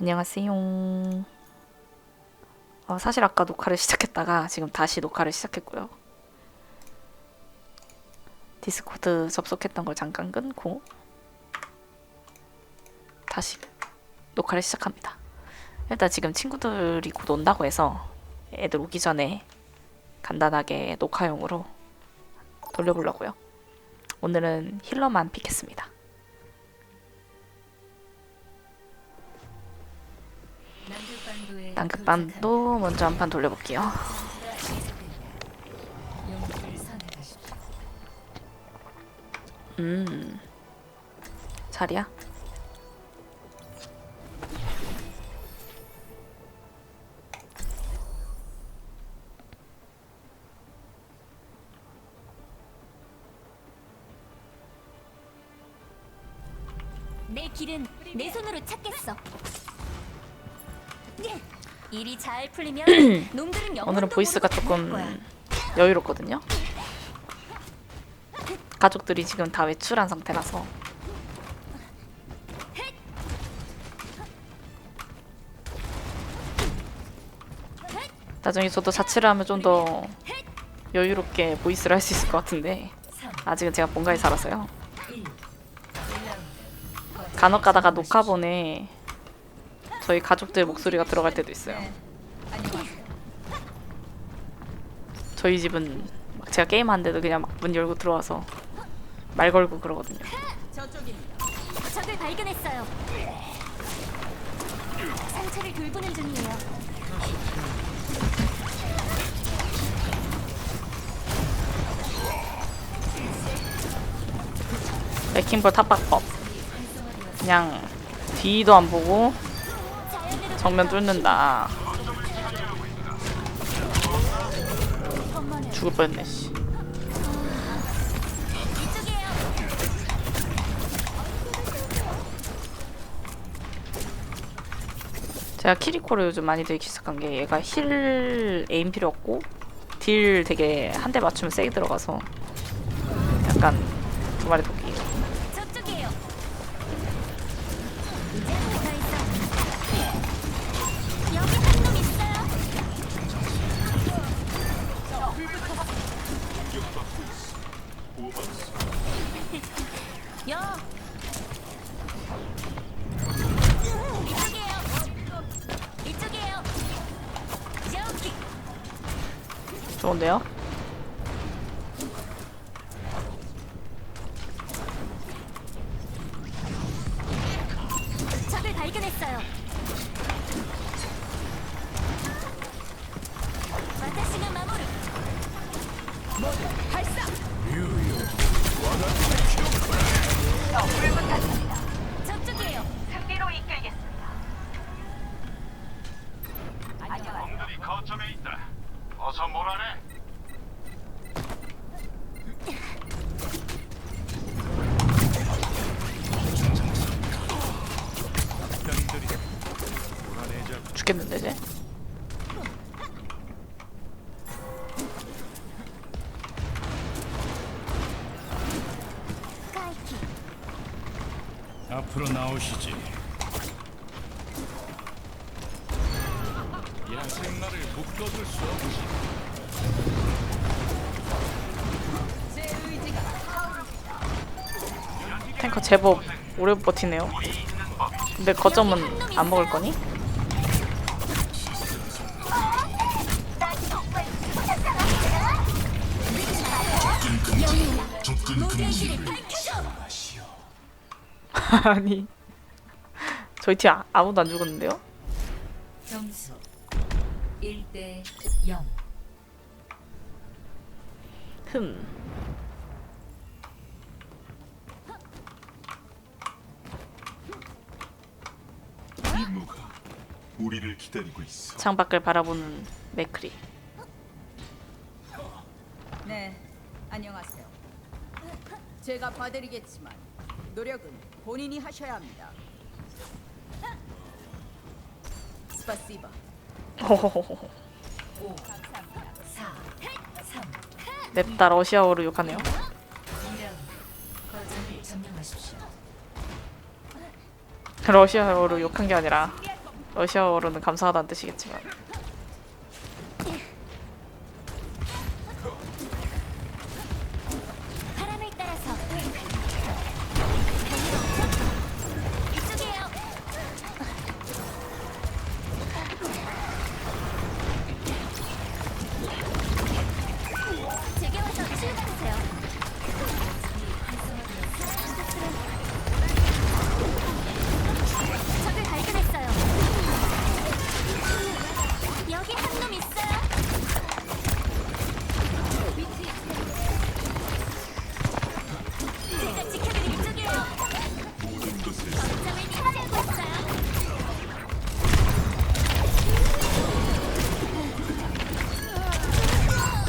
안녕하세요. 어, 사실 아까 녹화를 시작했다가 지금 다시 녹화를 시작했고요. 디스코드 접속했던 걸 잠깐 끊고 다시 녹화를 시작합니다. 일단 지금 친구들이 곧 온다고 해서 애들 오기 전에 간단하게 녹화용으로 돌려보려고요. 오늘은 힐러만 픽했습니다. 난급반도 먼저 한 판 돌려볼게요. 음, 자리야? 내 길은 내 손으로 찾겠어. 예. 일이 잘 풀리면 놈들은 오늘은 보이스가 조금. 여유롭거든요. 가족들이 지금 다 외출한 상태라서 나중에 저도 자취를 하면 좀 더 여유롭게 보이스를 할 수 있을 것 같은데 아직은 제가 본가에 살아서요. 간혹 가다가 녹화본에 저희 가족들 목소리가 들어갈 때도 있어요. 저희 집은 막 제가 게임하는데도 그냥 막 문 열고 들어와서 말 걸고 그러거든요. 적을 발견했어요. 상처를 돌보는 중이에요. 레킹볼 탑박법. 그냥 뒤도 안 보고 정면 뚫는다. 죽을 뻔했네. 씨. 제가 키리코를 요즘 많이 들기 시작한 게 얘가 힐 에임 필요 없고 딜 되게 한 대 맞추면 세게 들어가서 약간 두 마리 토 좋은데요? 나오시지. 야생마를 묶어둘 수 없지. 탱커 제법 오래 버티네요. 근데 거점은 안 먹을 거니? 아니 저희 팀 아, 아무도 안 죽었는데요? 점수 1대 0 흠. 임무가 우리를 기다리고 있어. 창밖을 바라보는 맥크리. 네, 안녕하세요. 제가 봐드리겠지만 노력은 본인이 하셔야 합니다. 스파시바. 호호호호. 5 4 3 냅다 러시아어로 욕하네요. 2라 거점을 점령하십시오. 러시아어로 욕한 게 아니라 러시아어로는 감사하다는 뜻이겠지만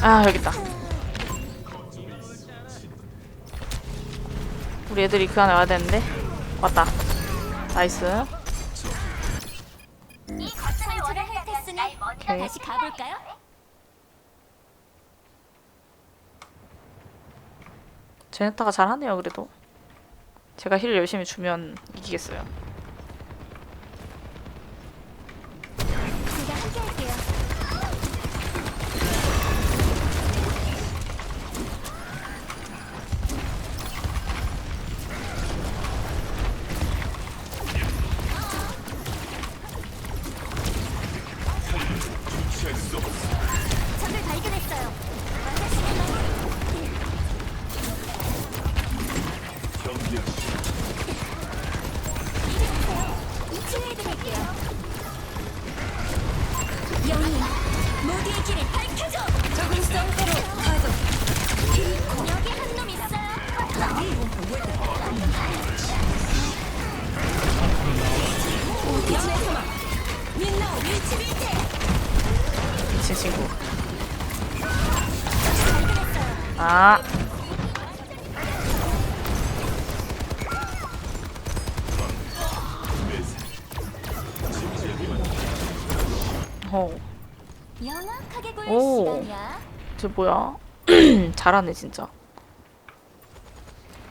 아 여기 있다. 우리 애들이 그 안에 와야 되는데? 왔다. 나이스. 오케이. 다시 가볼까요? 제네타가 잘하네요 그래도. 제가 힐 열심히 주면 이기겠어요 어, 오. 저 뭐야? 잘하네 진짜.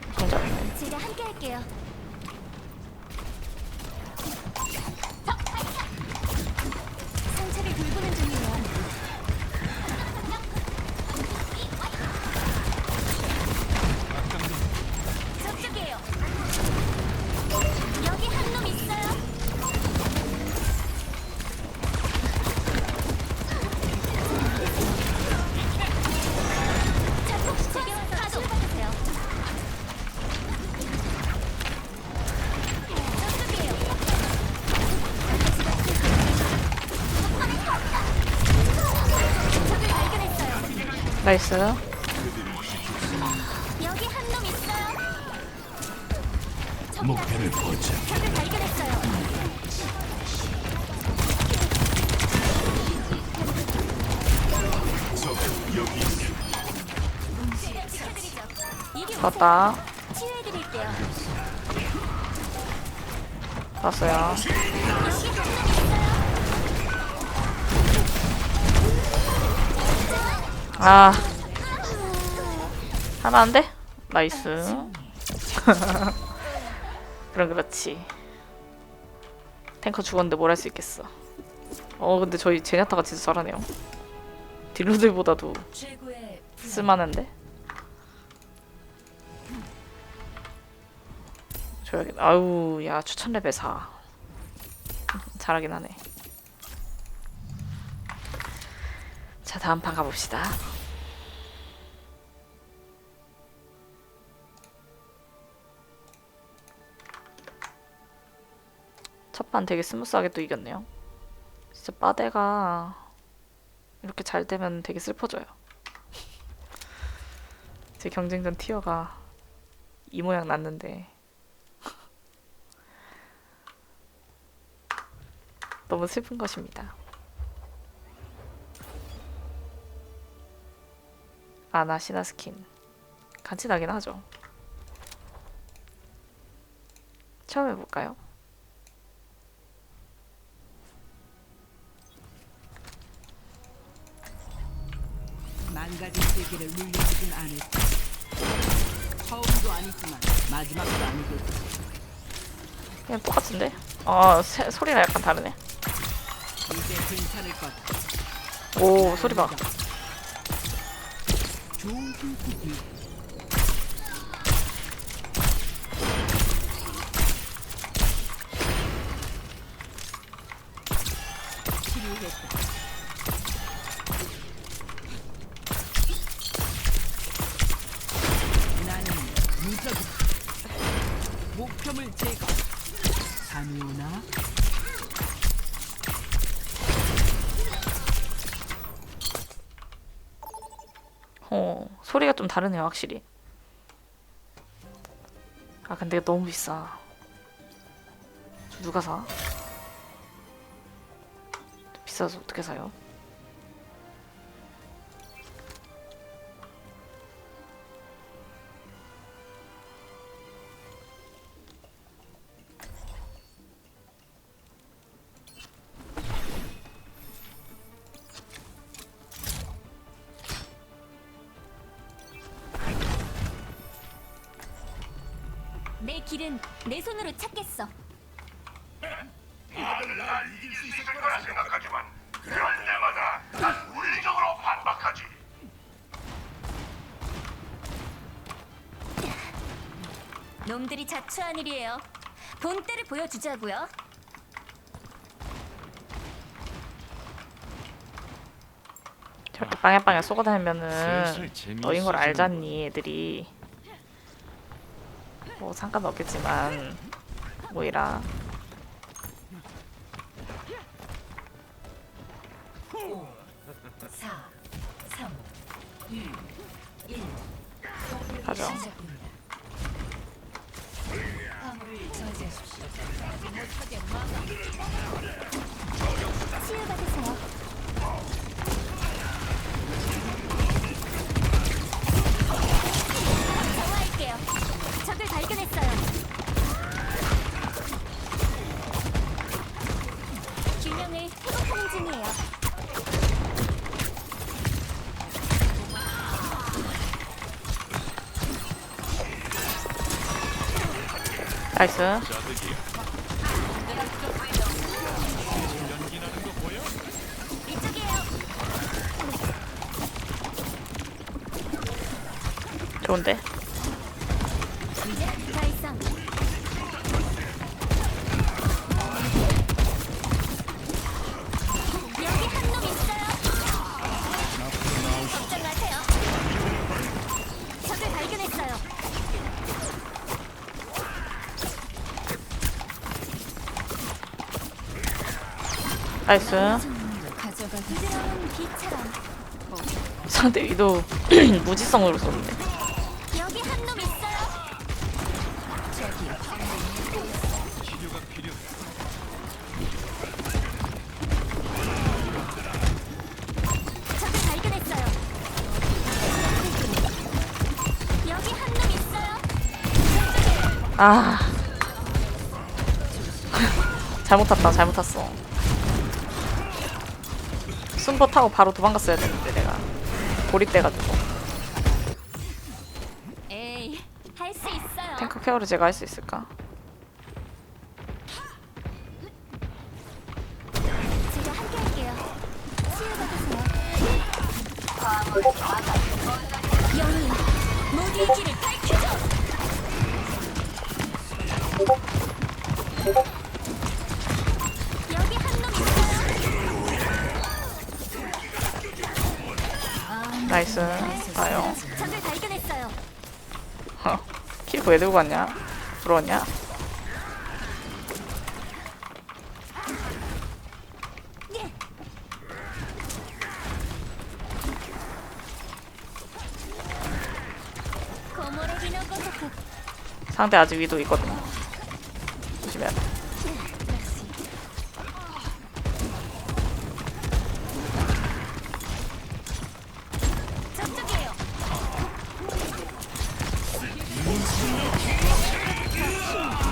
엄청 잘하네. 제가 함께 할게요. 상처를 돌보는 중이에 나이스. 여기 한 놈 있어요. 목표를 포착. 적을 발견했어요. 제가 지켜드리죠. 봤다. 치유해드릴게요. 봤어요. 여기 한 놈 아 하나 안 돼? 나이스. 그럼 그렇지. 탱커 죽었는데 뭘 할 수 있겠어. 어 근데 저희 제냐타가 진짜 잘하네요. 딜러들보다도 쓸만한데? 줘야겠 아우 야 추천 레벨 4 잘하긴 하네 자 다음 판 가봅시다. 첫 판 되게 스무스하게 또 이겼네요. 진짜 빠데가 이렇게 잘 되면 되게 슬퍼져요. 제 경쟁전 티어가 이 모양 났는데. 너무 슬픈 것입니다. 아나 시나 스킨 같이 나긴 하죠. 처음 해볼까요? 망가진 세계를 물리치진 않을 거야. 처음도 아니지만 마지막도 아니겠지. 그냥 똑같은데? 아 세- 소리가 약간 다르네. 이제 괜찮을 거다. 오 소리 봐. 좋은 꿈꾸기. 치료했다. 나는 무적이다. 목표물 제거. 잠이 오나? 소리가 좀 다르네요 확실히. 아 근데 너무 비싸. 저 누가 사? 비싸서 어떻게 사요? 내 길은 내 손으로 찾겠어. 놈들이 자초한 일이에요. 본때를 보여주자고요. 저렇게 빵야빵야 쏘고 다니면은 슬슬 재미있어지는 너인 걸 알잖니 애들이 뭐 상관없겠지만 뭐이라 5, 4, 3, 2, 1. 가죠. 치유받으세요. 적을 발견했어요. 균형을 회복하는 중이에요. 나이스? 이쪽이에요. 좋은데 나이스. 상대 위도 무지성으로 쏘는데. 아. 잘못 탔다 잘못 탔어 순보 타고 바로 도망갔어야 되는데 내가 고립돼가지고 에이, 할 수 있어요. 탱크 케어를 제가 할 수 있을까? 제가 함께 할게요. 치유받으세요. 영이 모두의 길을 밝혀줘. 나이스 적을 발견했어요. 킬왜 들고 갔냐? 부러웠냐? 예. 상대 아직 위도 있거든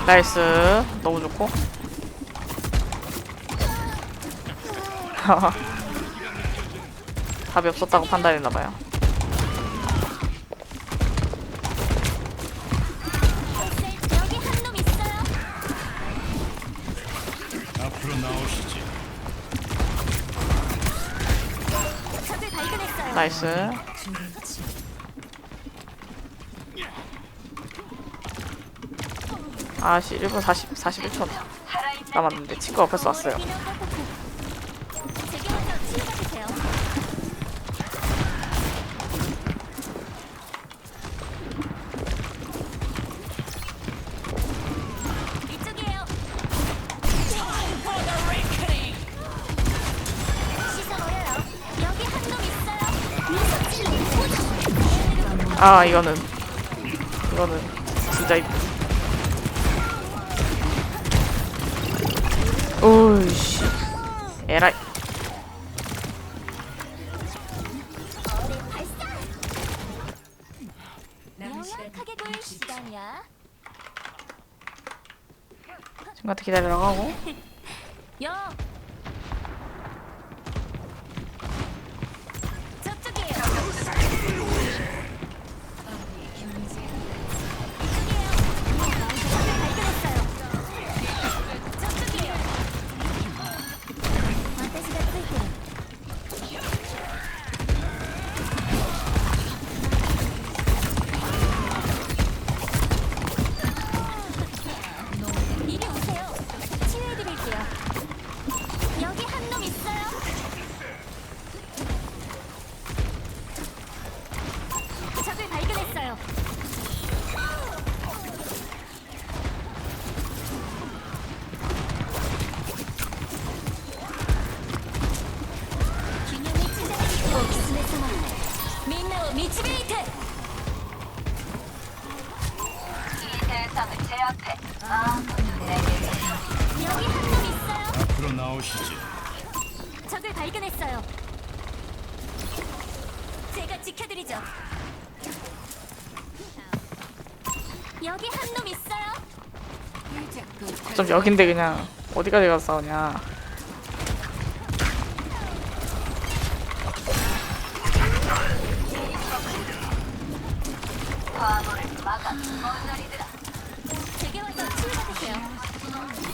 나이스. 너무 좋고. 답이 없었다고 판단했나봐요. 나이스. 준비치 아씨 1분 40 41초 남았는데 친구 앞에서 왔어요. 아 이거는 이거는 진짜 이 오이씨 에라이 명확하게 보일 시간이야. 친구한테 기다리라고 하고 여. 대상을 제압해. 여기 한놈 있어요. 앞으로 나오시지. 적을 발견했어요. 제가 지켜드리죠. 여기 한 놈 있어요. 좀 여긴데 그냥 어디까지 가서 싸우냐 화물을 막아. 모서리들아. 제게 와서 치유받으세요. 치유할 수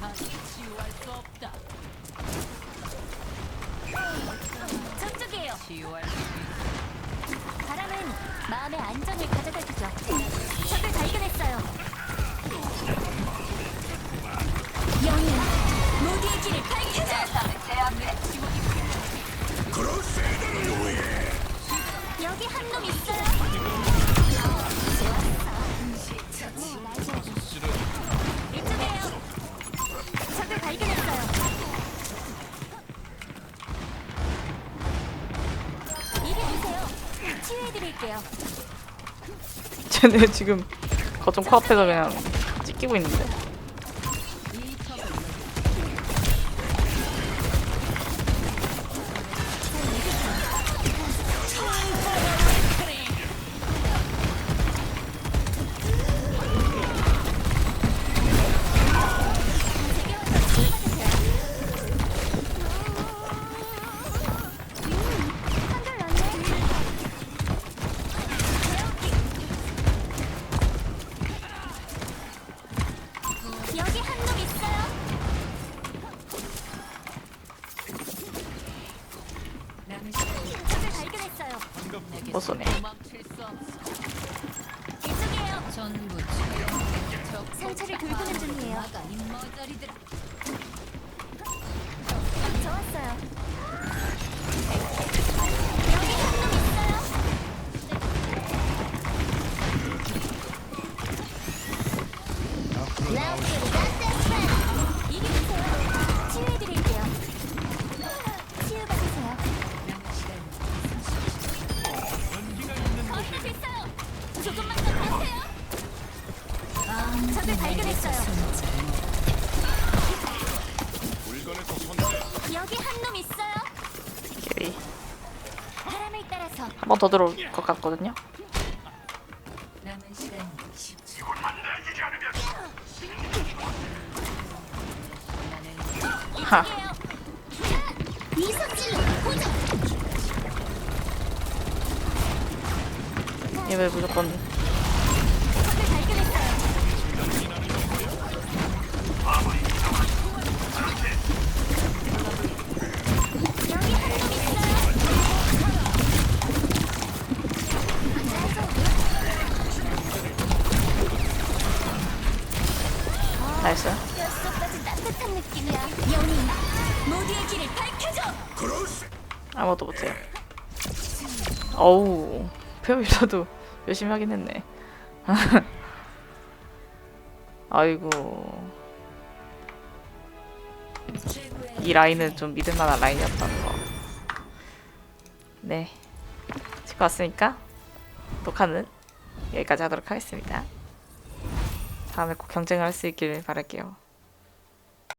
없다. 저쪽이에요. 바람은 마음의 안정을 가져다 주죠. 적을 발견했어요. 영웅, 모두의 길을 밝혀줘. 대상을 제압해. 여기 한 놈 있어요. 발견했어요. 이리 오세요. 치유해드릴게요. 쟤네 지금 거점 코앞에서 그냥 찍히고 있는데 못 쏘네. 전부 적 상처를 돌보는 중이에요. 왔어요. 적을 발견했어요. 여기 한 놈 있어요. 오케이 바람을 따라서 한 번 더 들어올 것 같거든요 남은 시간 10초 하 보자. 얘 왜 무조건 나이스. 아무것도 못해요. 어우, 페어빌러도 열심히 하긴 했네. 아이고, 이 라인은 좀 믿을만한 라인이었다는 거. 네, 집 왔으니까 녹화는 여기까지 하도록 하겠습니다. 다음에 꼭 경쟁을 할수 있길 바랄게요.